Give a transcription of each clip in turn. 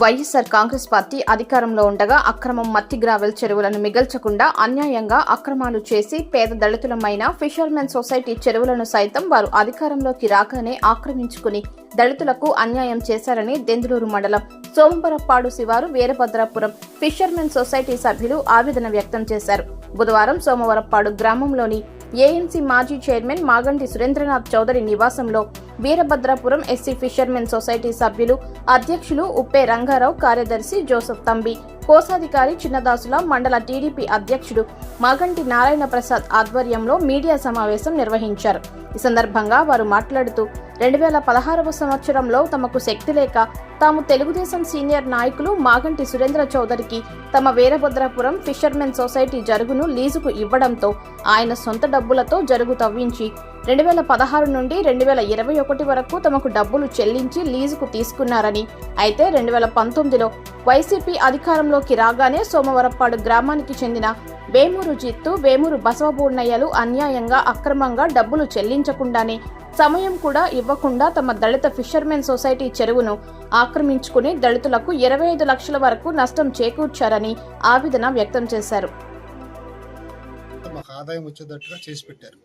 YSR Congress party అధికారంలో ఉండగా అక్రమం మట్టి గ్రావెల్ చెరువులను మిగల్చకుండా అన్యాయంగా అక్రమాలు చేసి పేద దళితులమైన ఫిషర్మెన్ సొసైటీ చెరువులను సైతం వారు అధికారంలోకి రాగానే ఆక్రమించుకుని దళితులకు అన్యాయం చేశారని దెందులూరు మండలం సోమవరపాడు శివారు వీరభద్రాపురం ఫిషర్మెన్ సొసైటీ సభ్యులు ఆవేదన వ్యక్తం చేశారు. బుధవారం సోమవరపాడు గ్రామంలోని ఏఎన్సీ మాజీ చైర్మన్ మాగంటి సురేంద్రనాథ్ చౌదరి నివాసంలో వీరభద్రాపురం ఎస్సీ ఫిషర్మెన్ సొసైటీ సభ్యులు అధ్యక్షులు ఉప్పే రంగారావు కార్యదర్శి జోసెఫ్ తంబి. కోశాధికారి చిన్నదాసుల మండల టీడీపీ అధ్యక్షుడు మాగంటి నారాయణ ప్రసాద్ ఆధ్వర్యంలో మీడియా సమావేశం నిర్వహించారు. ఈ సందర్భంగా వారు మాట్లాడుతూ రెండు వేల పదహారవ సంవత్సరంలో తమకు శక్తి లేక తాము తెలుగుదేశం సీనియర్ నాయకులు మాగంటి సురేంద్ర చౌదరికి తమ వీరభద్రాపురం ఫిషర్మెన్ సొసైటీ జరుగును లీజుకు ఇవ్వడంతో ఆయన సొంత డబ్బులతో జరుగు తవ్వించి రెండు వేల పదహారు నుండి రెండు వేల ఇరవై ఒకటి వరకు తమకు డబ్బులు చెల్లించి లీజుకు తీసుకున్నారని. అయితే రెండు వేల పంతొమ్మిదిలో వైసీపీ అధికారంలోకి రాగానే సోమవరపాడు గ్రామానికి చెందిన వేమూరు జిత్తు వేమూరు బసవబూర్ణయ్యలు అన్యాయంగా అక్రమంగా డబ్బులు చెల్లించకుండానే సమయం కూడా ఇవ్వకుండా తమ దళిత ఫిషర్మెన్ సొసైటీ చెరువును ఆక్రమించుకుని దళితులకు ఇరవై ఐదు లక్షల వరకు నష్టం చేకూర్చారని ఆవేదన వ్యక్తం చేశారు. ఆదాయం వచ్చేటట్టుగా చేసి పెట్టారు.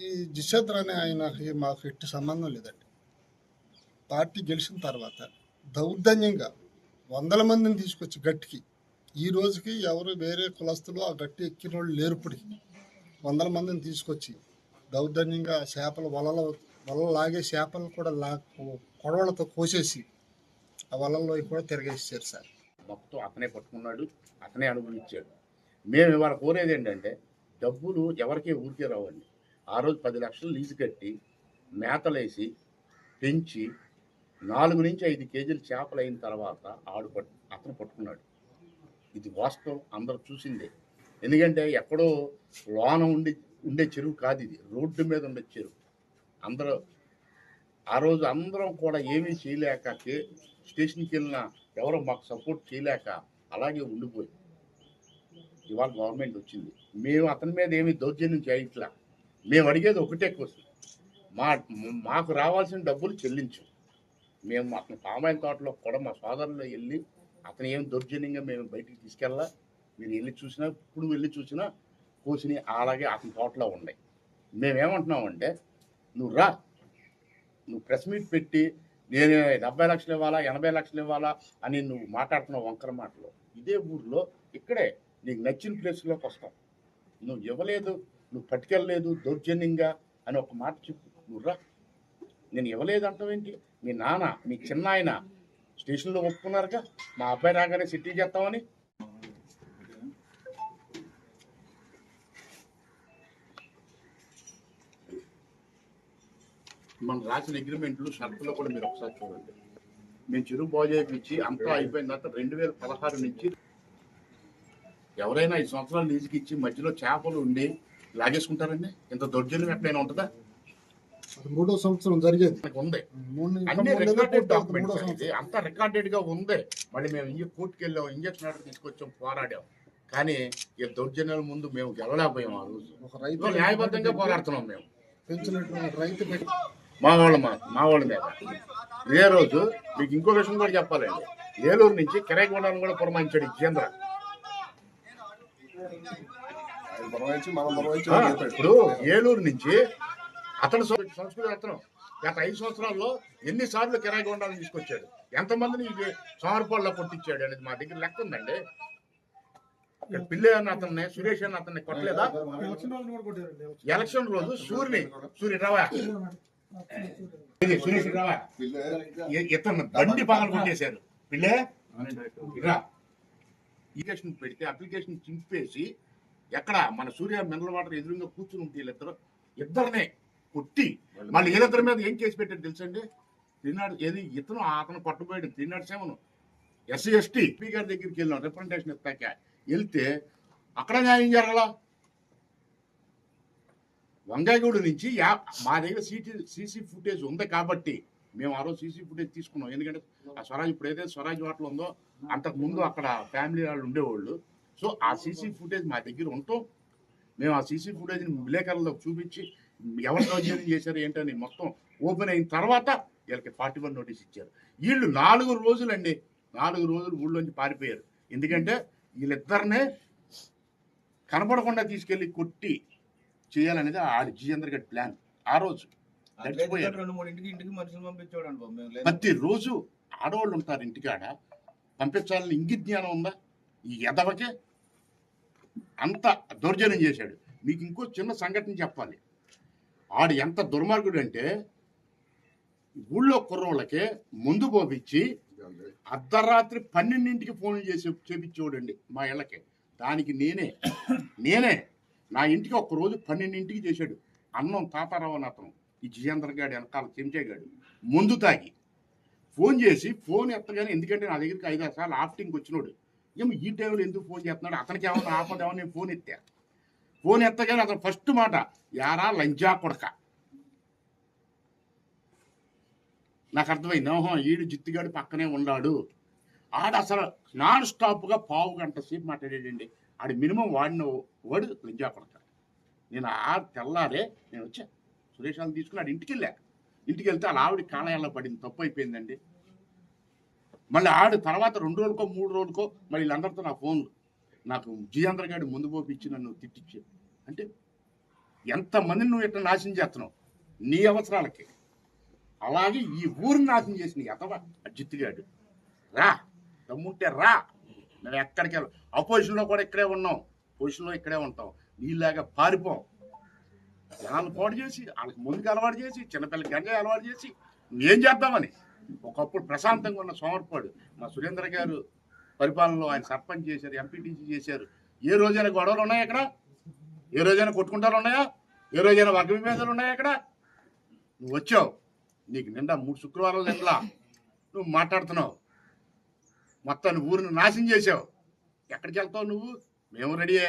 ఈ జిషాద్ అనే ఆయనకి మాకు ఎట్టి సంబంధం లేదండి. పార్టీ గెలిచిన తర్వాత దౌర్జన్యంగా వందల మందిని తీసుకొచ్చి గట్టికి ఈ రోజుకి ఎవరు వేరే కులస్తులు ఆ గట్టి ఎక్కిన వాళ్ళు లేరు వందల మందిని తీసుకొచ్చి దౌర్జన్యంగా చేపలు వలలో వలలు లాగే చేపలు కూడా లా కొడవలతో కోసేసి ఆ వలల్లో కూడా తిరగేసారు సార్. మొత్తం అతనే పట్టుకున్నాడు అతనే అనుభవించాడు. మేము ఇవాళ కోరేది ఏంటంటే డబ్బులు ఎవరికీ ఊరికే రావండి. ఆ రోజు పది లక్షలు లీజు కట్టి మేతలేసి పెంచి నాలుగు నుంచి ఐదు కేజీలు చేపలు అయిన తర్వాత ఆడు పట్టు అతను పట్టుకున్నాడు. ఇది వాస్తవం అందరూ చూసిందే. ఎందుకంటే ఎక్కడో లోన ఉండి ఉండే చెరువు కాదు ఇది. రోడ్డు మీద ఉండే చెరువు. అందరూ ఆ రోజు అందరం కూడా ఏమీ చేయలేక స్టేషన్కి వెళ్ళిన ఎవరో మాకు సపోర్ట్ చేయలేక అలాగే ఉండిపోయి. ఇవాళ గవర్నమెంట్ వచ్చింది. మేము అతని మీద ఏమీ దౌర్జన్యం చేయట్లా మేము అడిగేది ఒకటే క్వశ్చన్. మా మాకు రావాల్సిన డబ్బులు చెల్లించు. మేము అతని పామాయిల తోటలో కూడా మా సోదరులు వెళ్ళి అతను ఏం దౌర్జన్యంగా మేము బయటికి తీసుకెళ్ళా మీరు వెళ్ళి చూసినా ఇప్పుడు వెళ్ళి చూసినా కోసిని అలాగే అతని తోటలో ఉన్నాయి. మేమేమంటున్నామంటే నువ్వు రా. నువ్వు ప్రెస్ మీట్ పెట్టి నేను డెబ్బై లక్షలు ఇవ్వాలా ఎనభై లక్షలు ఇవ్వాలా అని నువ్వు మాట్లాడుతున్నావు వంకర మాటలు. ఇదే ఊర్లో ఇక్కడే నీకు నచ్చిన ప్లేస్లోకి వస్తావు నువ్వు ఇవ్వలేదు. నువ్వు పట్టుకెళ్ళలేదు దౌర్జన్యంగా అని ఒక మాట చెప్పు. నువ్వు రా నేను ఇవ్వలేదు అంటావేంటి? మీ నాన్న మీ చిన్న ఆయన స్టేషన్లో ఒప్పుకున్నారుగా? మా అబ్బాయి రాగానే సిటీ చేస్తామని? మనం రాసిన అగ్రిమెంట్లు షరతులు కూడా మీరు ఒకసారి చూడండి. మేము చెరువు బాగు చేయించి అంతా అయిపోయిన తర్వాత రెండు వేల పదహారు నుంచి ఎవరైనా ఈ సంవత్సరాలు లీజుకి ఇచ్చి మధ్యలో చేపలు ఉండి లాగేసుకుంటారండి? ఇంత దౌర్జన్యం ఎక్కడైనా ఉంటుందా? మూడో సంవత్సరం జరిగేది. ఉంది. అన్ని రికార్డెడ్ డాక్యుమెంట్స్ ఇది అంతా గా ఉంది. మళ్ళీ మేము ఇంజ కోర్టుకి వెళ్ళాం ఇంజక్షన్ ఆర్డర్ తీసుకొచ్చాం పోరాడాం. కానీ ఈ దౌర్జన్యాల ముందు మేము గెలవలేకపోయాం ఆ రోజు. ఒక రైతు న్యాయబద్ధంగా పోరాడుతున్నాం మేము. పెంచినటువంటి రైతు మా వాళ్ళ మా వాళ్ళ మీద. ఇదే రోజు మీకు ఇంకో విషయం కూడా చెప్పాలండి. ఏలూరు నుంచి కిరాయిగూడను కూడా పురమాయించాడు ఈ కేంద్ర. ఇప్పుడు ఏలూరు నుంచి అతను సంస్కృతి అతను గత ఐదు సంవత్సరాల్లో ఎన్నిసార్లు కిరాయి గొండాలను తీసుకొచ్చాడు? ఎంతమందిని ఇది సోమరపాడులో కొట్టించాడు అనేది మా దగ్గర లెక్క ఉందండి. ఇక్కడ పిల్లి అన్న అతన్ని సురేష్ అన్న అతన్ని కొట్టలేదా? ఎలక్షన్ రోజు సూర్యుని సూర్య రావా? సురేష్ రావా? ఇతను బండి పగలు కొట్టేశారు. పిల్లే ఇరా. అప్లికేషన్ పెడితే అప్లికేషన్ చింపేసి ఎక్కడ మన సూర్య మినరల్ వాటర్ ఎదురుగా కూర్చుని ఉంటే వీళ్ళిద్దరు ఇద్దరినే కొట్టి మళ్ళీ వీళ్ళిద్దరి మీద ఏం కేసు పెట్టారు తెలుసండి? త్రినాడు ఏది? ఇతను అతను పట్టుబోయాడు Trinadh seven SC ST P గారి దగ్గరికి వెళ్ళాం రిప్రజెంటేషన్ ఇస్తాక వెళ్తే అక్కడ న్యాయం జరగలా? వంగాయగూడు నుంచి మా దగ్గర సీటీ సీసీ ఫుటేజ్ ఉంది కాబట్టి మేము ఆ రోజు సీసీ ఫుటేజ్ తీసుకున్నాం. ఎందుకంటే ఆ స్వరాజ్ ఇప్పుడు ఏదైతే స్వరాజ్ వాటర్ ఉందో అంతకు ముందు అక్కడ ఫ్యామిలీ వాళ్ళు ఉండేవాళ్ళు. సో ఆ సీసీ ఫుటేజ్ మా దగ్గర ఉంటాం మేము ఆ సీసీ ఫుటేజ్ని విలేకరులకు చూపించి ఎవరు దౌర్జన్యం చేశారు ఏంటని మొత్తం ఓపెన్ అయిన తర్వాత వీళ్ళకి ఫార్టీ వన్ నోటీస్ ఇచ్చారు. వీళ్ళు నాలుగు రోజులండి నాలుగు రోజులు ఊళ్ళోంచి పారిపోయారు. ఎందుకంటే వీళ్ళిద్దరినే కనపడకుండా తీసుకెళ్ళి కొట్టి చేయాలనేది ఆడి జిజేంద్ర గడ్ ప్లాన్. ఆ రోజు లేదు. ప్రతిరోజు ఆడవాళ్ళు ఉంటారు ఇంటికాడ. పంపించాలని ఇంగిత జ్ఞానం ఉందా? ఈ ఎదవకే అంత దౌర్జన్యం చేశాడు. మీకు ఇంకో చిన్న సంఘటన చెప్పాలి. ఆడు ఎంత దుర్మార్గుడు అంటే ఊళ్ళో కుర్రోళ్ళకే ముందు పోపించి అర్ధరాత్రి పన్నెండింటికి ఫోన్లు చేసి చేపించేవాడండి మా ఇళ్ళకి. దానికి నేనే నేనే నా ఇంటికి ఒక రోజు పన్నెండింటికి చేశాడు. అన్నం తాతారావు అని అతను ఈ జిజేంద్ర గాడి వెనకాల చెంచేగాడు ముందు తాగి ఫోన్ చేసి ఫోన్ ఎత్తగానే ఎందుకంటే నా దగ్గరికి ఐదారు సార్లు ఆఫ్టింగ్కి వచ్చినోడు. ఏమో ఈ టైంలో ఎందుకు ఫోన్ చేస్తున్నాడు? అతనికి ఏమన్నా ఆపదేమో నేను ఫోన్ ఎత్తా? ఫోన్ ఎత్తగానే అతను ఫస్ట్ మాట యారా లంజా కొడక? నాకు అర్థమైంది? ఓహో ఈడు జిత్తుగాడు పక్కనే ఉన్నాడు. ఆడ అసలు నాన్ స్టాప్గా పావు గంట సేపు మాట్లాడాడండి. ఆడు మినిమం వాడిన వాడు లంజా కొడక నేను ఆ తెల్లారే నేను వచ్చా. సురేష్ తీసుకుని ఆడు ఇంటికి వెళ్ళా. ఇంటికి వెళ్తే అలా ఆవిడ కాళయాల్లో పడింది. తప్పు అయిపోయిందండి. మళ్ళీ ఆడు తర్వాత రెండు రోజులకో మూడు రోజులకో మళ్ళీ వీళ్ళందరితో నా ఫోన్లు. నాకు జియాంధ్ర గారి ముందు పోపించి నన్ను తిట్టించే అంటే ఎంతమందిని నువ్వు ఇట్లా నాశనం చేస్తున్నావు? నీ అవసరాలకి. అలాగే ఈ ఊరిని నాశనం చేసిన ఎతవ జిత్తుగాడు. రా దమ్ముంటే రా. మేము ఎక్కడికి వెళ్ళం? అపోజిషన్లో కూడా ఇక్కడే ఉన్నాం పొజిషన్లో ఇక్కడే ఉంటాం నీలాగా పారిపోం. జనాలను పాడు చేసి వాళ్ళకి ముందుకు అలవాటు చేసి చిన్నపిల్లకి గంజాయి అలవాటు చేసి ఏం చేద్దామని? ఒకప్పుడు ప్రశాంతంగా ఉన్న సోమర్పాడు మా సురేంద్ర గారు పరిపాలనలో ఆయన సర్పంచ్ చేశారు ఎంపీటీసీ చేశారు. ఏ రోజైనా గొడవలు ఉన్నాయా ఇక్కడ? ఏ రోజైనా కొట్టుకుంటారు ఉన్నాయా? ఏ రోజైనా వర్గ విభేదాలు ఉన్నాయా ఇక్కడ? నువ్వు వచ్చావు. నీకు నిండా మూడు శుక్రవారాలు నిండా నువ్వు మాట్లాడుతున్నావు. మొత్తాన్ని ఊరిని నాశనం చేసావు ఎక్కడికి వెళ్తావు నువ్వు? మేము రెడీయే.